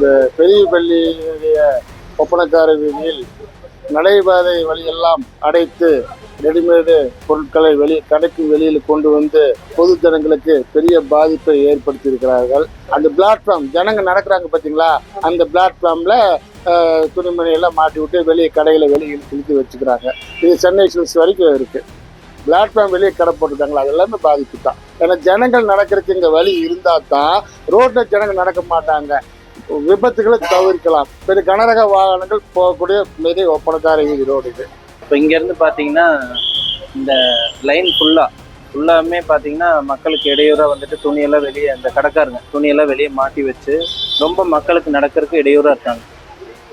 இந்த பெரிய பள்ளியினுடைய ஒப்பனக்கார வீதியில் நடைபாதை வழியெல்லாம் அடைத்து ரெடிமேடு பொருட்களை வெளி கடைக்கு வெளியில் கொண்டு வந்து பொது ஜனங்களுக்கு பெரிய பாதிப்பை ஏற்படுத்தி இருக்கிறார்கள் அந்த பிளாட்ஃபார்ம் ஜனங்க நடக்கிறாங்க பார்த்தீங்களா? அந்த பிளாட்ஃபார்ம்ல துணிமணி எல்லாம் மாட்டி விட்டு வெளியே கடையில் வெளியே இழுத்து வச்சுக்கிறாங்க. இது சென்னை சில்ஸ் வரைக்கும் இருக்கு. பிளாட்ஃபார்ம் வெளியே கடை போட்டுருக்காங்களா? அது எல்லாமே பாதிப்பு தான். ஏன்னா ஜனங்கள் நடக்கிறதுக்கு இங்கே வழி இருந்தால் தான் ரோட்டில் ஜனங்கள் நடக்க மாட்டாங்க. விபத்துகளை தவிர்க்கலாம். பெரிய கனரக வாகனங்கள் போகக்கூடிய மிக ஒப்பனக்கார வீதி ரோடு இது. இப்போ இங்கேருந்து பார்த்தீங்கன்னா இந்த லைன் ஃபுல்லாக ஃபுல்லாமே பார்த்தீங்கன்னா மக்களுக்கு இடையூறாக வந்துட்டு துணியெல்லாம் வெளியே அந்த கடைக்காரங்க துணியெல்லாம் வெளியே மாட்டி வச்சு ரொம்ப மக்களுக்கு நடக்கிறதுக்கு இடையூறாக இருக்காங்க.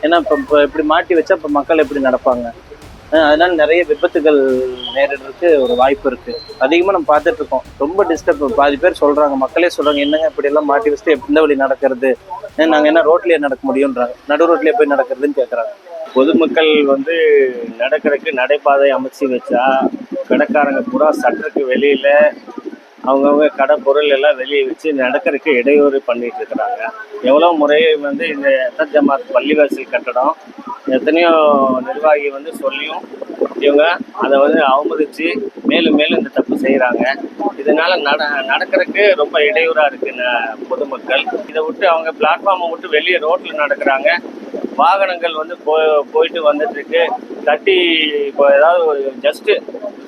ஏன்னா இப்போ இப்போ இப்படி மாட்டி வச்சா இப்போ மக்கள் எப்படி நடப்பாங்க? அதனால நிறைய விபத்துகள் நேரிடுறதுக்கு ஒரு வாய்ப்பு இருக்கு. அதிகமாக நம்ம பார்த்துட்டு இருக்கோம். ரொம்ப டிஸ்டர்ப் பாதி பேர் சொல்றாங்க. மக்களே சொல்றாங்க என்னங்க இப்படி எல்லாம் மாட்டி வச்சுட்டு எப்படி இந்த வழி நடக்கிறது? நாங்கள் நாங்க என்ன ரோட்லயே நடக்க முடியும்ன்றாங்க. நடு ரோட்லயே போய் நடக்கிறதுன்னு கேட்குறாங்க பொதுமக்கள் வந்து நடக்கிறதுக்கு நடைபாதை அமைச்சு வச்சா கடைக்காரங்க பூரா சட்டருக்கு வெளியில அவங்கவுங்க கடை பொருள் எல்லாம் வெளியே வச்சு நடக்கிறதுக்கு இடையூறு பண்ணிட்டு இருக்கிறாங்க. எவ்வளோ முறையை வந்து இந்த எத்தர் ஜமாத் பள்ளிவாசல் கட்டடம் எத்தனையோ நிர்வாகி வந்து சொல்லியும் இவங்க அதை வந்து அவமதிச்சு மேலும் மேலும் இந்த தப்பு செய்கிறாங்க இதனால நட நடக்கிறதுக்கு ரொம்ப இடையூறாக இருக்குது ந- பொதுமக்கள். இதை விட்டு அவங்க பிளாட்ஃபார்மை விட்டு வெளியே ரோட்டில் நடக்கிறாங்க. வாகனங்கள் வந்து போ போயிட்டு வந்துட்டு இருக்கு. தட்டி இப்போ ஏதாவது ஒரு ஜஸ்ட்டு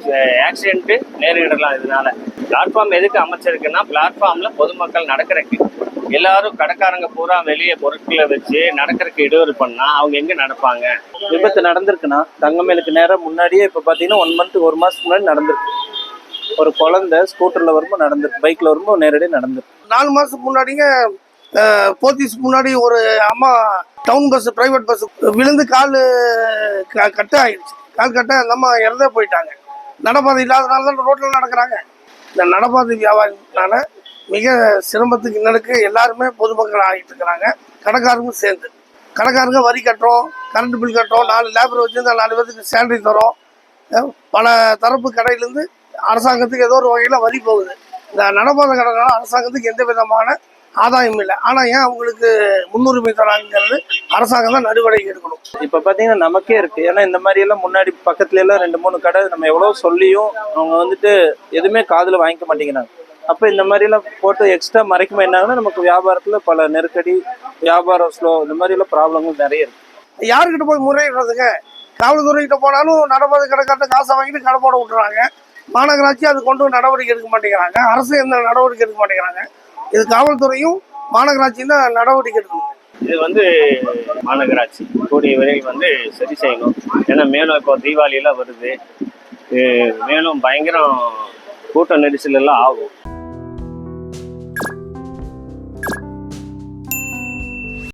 ஆக்சிடென்ட்டு நேரிடலாம் இதனால. பிளாட்ஃபார்ம் எதுக்கு அமைச்சிருக்குன்னா பிளாட்ஃபார்மில் பொதுமக்கள் நடக்கிறதுக்கு எல்லாரும் கடைக்காரங்க பூரா வெளியே பொருட்களை வச்சு நடக்கிறதுக்கு இடையூறு பண்ணா அவங்க எங்க நடப்பாங்க? விபத்து நடந்திருக்குன்னா தங்கமேலுக்கு நேரம் முன்னாடியே இப்போ பார்த்தீங்கன்னா ஒன் மந்த் ஒரு மாசத்துக்கு முன்னாடி நடந்திருக்கு. ஒரு குழந்தை ஸ்கூட்டர்ல வரும்போது நடந்திருக்கு. பைக்ல வரும்போது நேரடியாக நடந்திருக்கு. நாலு மாதத்துக்கு முன்னாடிங்க போத்தீஸ் முன்னாடி ஒரு அம்மா டவுன் பஸ் பிரைவேட் பஸ் விழுந்து கால் க- கட்டு ஆயிடுச்சு கால் கட்ட அந்த அம்மா இறந்தே போயிட்டாங்க. நடப்பாதை இல்லாதனால தான் ரோட்டில் நடக்கிறாங்க. இந்த நடப்பாதை வியாபாரினால மிக சிரமத்துக்கு இன்னலுக்கு எல்லாருமே பொதுமக்கள் ஆகிட்டு இருக்கிறாங்க. கடைக்காரங்களும் சேர்ந்து. கடைக்காரங்க வரி கட்டுறோம் கரண்ட் பில் கட்டுறோம் நாலு லேபர் வச்சிருந்தா நாலு பேருக்கு சேலரி தரோம். பல தரப்பு கடையிலேருந்து அரசாங்கத்துக்கு ஏதோ ஒரு வகையில் வரி போகுது. இந்த நடப்பாதை கடைனால அரசாங்கத்துக்கு எந்த விதமான ஆதாயம் இல்லை. ஆனால் ஏன் அவங்களுக்கு முன்னுரிமை தராங்கிறது அரசாங்கம் தான் நடவடிக்கை எடுக்கணும். இப்போ பார்த்தீங்கன்னா நமக்கே இருக்கு. ஏன்னா இந்த மாதிரி எல்லாம் முன்னாடி பக்கத்துல எல்லாம் ரெண்டு மூணு கடை நம்ம எவ்வளோ சொல்லியும் அவங்க வந்துட்டு எதுவுமே காதுல வாங்கிக்க மாட்டேங்கிறாங்க. அப்போ இந்த மாதிரி எல்லாம் போட்டு எக்ஸ்ட்ரா மறைக்குமா என்ன ஆகுதுன்னா நமக்கு வியாபாரத்துல பல நெருக்கடி வியாபாரம் ஸ்லோ இந்த மாதிரி எல்லாம் ப்ராப்ளங்கள் நிறைய இருக்கு. யாருக்கிட்ட போய் முறையிடுறதுங்க? காவல்துறைகிட்ட போனாலும் நடப்பாதை கடைக்காட்ட காசை வாங்கிட்டு கடை போட விட்டுறாங்க. மாநகராட்சி அது கொண்டு நடவடிக்கை எடுக்க மாட்டேங்கிறாங்க. அரசு எந்த நடவடிக்கை எடுக்க மாட்டேங்கிறாங்க. இது காவல்துறையும் மாநகராட்சியும் தான் நடவடிக்கை எடுக்கணும். இது வந்து மாநகராட்சி. கூடிய விரைவில் வந்து சரி செய்யணும். ஏன்னா மேலும் இப்போ தீபாவளியெல்லாம் வருது. இது மேலும் பயங்கரம் கூட்ட நெரிசல் எல்லாம் ஆகும்.